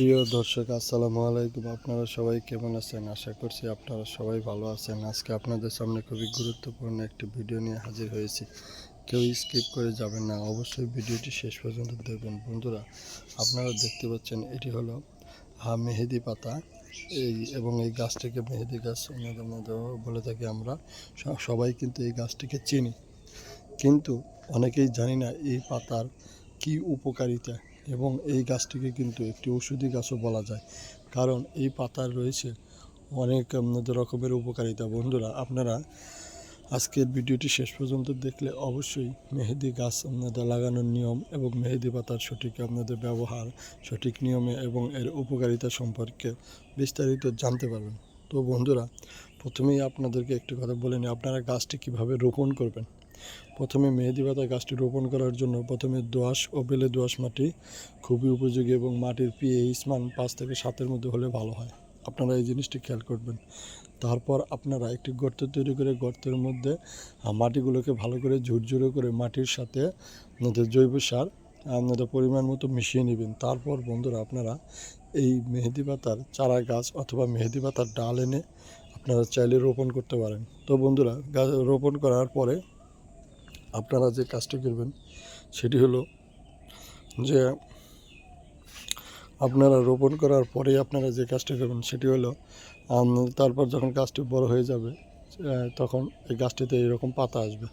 প্রিয় দর্শক, আসসালামু আলাইকুম। আপনারা সবাই কেমন আছেন? আশা করছি আপনারা সবাই ভালো আছেন। আজকে আপনাদের সামনে খুবই গুরুত্বপূর্ণ একটি ভিডিও নিয়ে হাজির হয়েছি। কেউ স্কিপ করে যাবেন না, অবশ্যই ভিডিওটি শেষ পর্যন্ত দেখবেন। বন্ধুরা, আপনারা দেখতে পাচ্ছেন, এটি হলো হা মেহেদি পাতা। এই এবং এই গাছটিকে মেহেদি গাছ বলে থাকি আমরা। সবাই কিন্তু এই গাছটিকে চিনি। কিন্তু অনেকেই জানি না এই পাতার কি উপকারিতা। এবং এই গাছটিকে কিন্তু একটি ওষুধি গাছও বলা যায়। কারণ এই পাতার রয়েছে অনেক রকমের উপকারিতা। বন্ধুরা, আপনারা আজকের ভিডিওটি শেষ পর্যন্ত দেখলে অবশ্যই মেহেদি গাছ আপনাদের লাগানোর নিয়ম এবং মেহেদি পাতার সঠিক আপনাদের ব্যবহার, সঠিক নিয়মে এবং এর উপকারিতা সম্পর্কে বিস্তারিত জানতে পারবেন। তো বন্ধুরা, প্রথমেই আপনাদেরকে একটি কথা বলে নিই, আপনারা গাছটি কীভাবে রোপণ করবেন? প্রথমে মেহেদি পাতা গাছটি রোপণ করার জন্য প্রথমে দোআঁশ ও বেলে দোআঁশ মাটি খুবই উপযোগী এবং মাটির পিএইচ মান পাঁচ থেকে সাতের মধ্যে হলে ভালো হয়। আপনারা এই জিনিসটি খেয়াল করবেন। তারপর আপনারা একটি গর্ত তৈরি করে গর্তের মধ্যে মাটিগুলোকে ভালো করে ঝুরঝুরে করে মাটির সাথে জৈব সার আপনাদের পরিমাণ মতো মিশিয়ে নেবেন। তারপর বন্ধুরা আপনারা এই মেহেদি পাতার চারা গাছ অথবা মেহেদি পাতার ডাল এনে আপনারা চাইলে রোপণ করতে পারেন। তো বন্ধুরা গাছ রোপণ করার পরে আপনারা যে কাজটি করবেন, সেটি হলো যে আপনারা রোপণ করার পরে আপনারা যে কাজটি করবেন, সেটি হলো তারপর যখন গাছটি বড় হয়ে যাবে তখন এই গাছটিতে এরকম পাতা আসবে।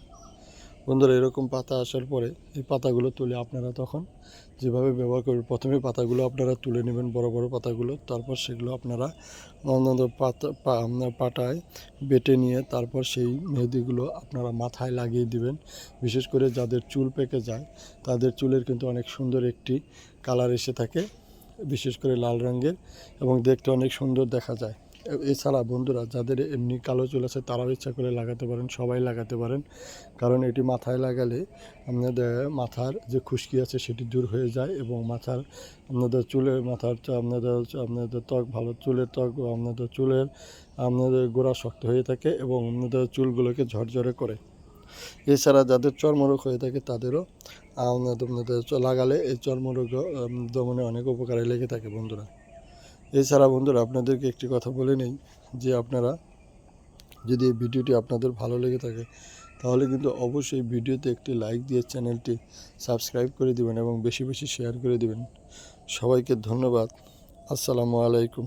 বন্ধুরা, এরকম পাতা আসার পরে এই পাতাগুলো তুলে আপনারা তখন যেভাবে ব্যবহার করবেন, প্রথমে পাতাগুলো আপনারা তুলে নেবেন, বড় বড় পাতাগুলো। তারপর সেগুলো আপনারা অন্যান্য পাতা পাটায় বেটে নিয়ে তারপর সেই মেহেদিগুলো আপনারা মাথায় লাগিয়ে দিবেন। বিশেষ করে যাদের চুল পেকে যায়, তাদের চুলের কিন্তু অনেক সুন্দর একটি কালার এসে থাকে, বিশেষ করে লাল রঙের এবং দেখতে অনেক সুন্দর দেখা যায়। এছাড়া বন্ধুরা, যাদের এমনি কালো চুল আছে, তারাও ইচ্ছা করে লাগাতে পারেন, সবাই লাগাতে পারেন। কারণ এটি মাথায় লাগালে আপনাদের মাথার যে খুশকি আছে, সেটি দূর হয়ে যায় এবং মাথার আপনাদের চুলের মাথার আপনাদের আপনাদের ত্বক ভালো, চুলের ত্বক আপনাদের চুলের, আপনাদের গোড়া শক্ত হয়ে থাকে এবং আপনাদের চুলগুলোকে ঝরঝরে করে। এছাড়া যাদের চর্মরোগ হয়ে থাকে, তাদেরও আপনাদের লাগালে এই চর্মরোগ দমনে অনেক উপকারে লেগে থাকে বন্ধুরা। এছাড়া বন্ধুরা, আপনাদেরকে একটি কথা বলে নেই যে আপনারা যদি এই ভিডিওটি আপনাদের ভালো লেগে থাকে, তাহলে কিন্তু অবশ্যই ভিডিওতে একটি লাইক দিয়ে চ্যানেলটি সাবস্ক্রাইব করে দিবেন এবং বেশি বেশি শেয়ার করে দিবেন। সবাইকে ধন্যবাদ। আসসালামু আলাইকুম।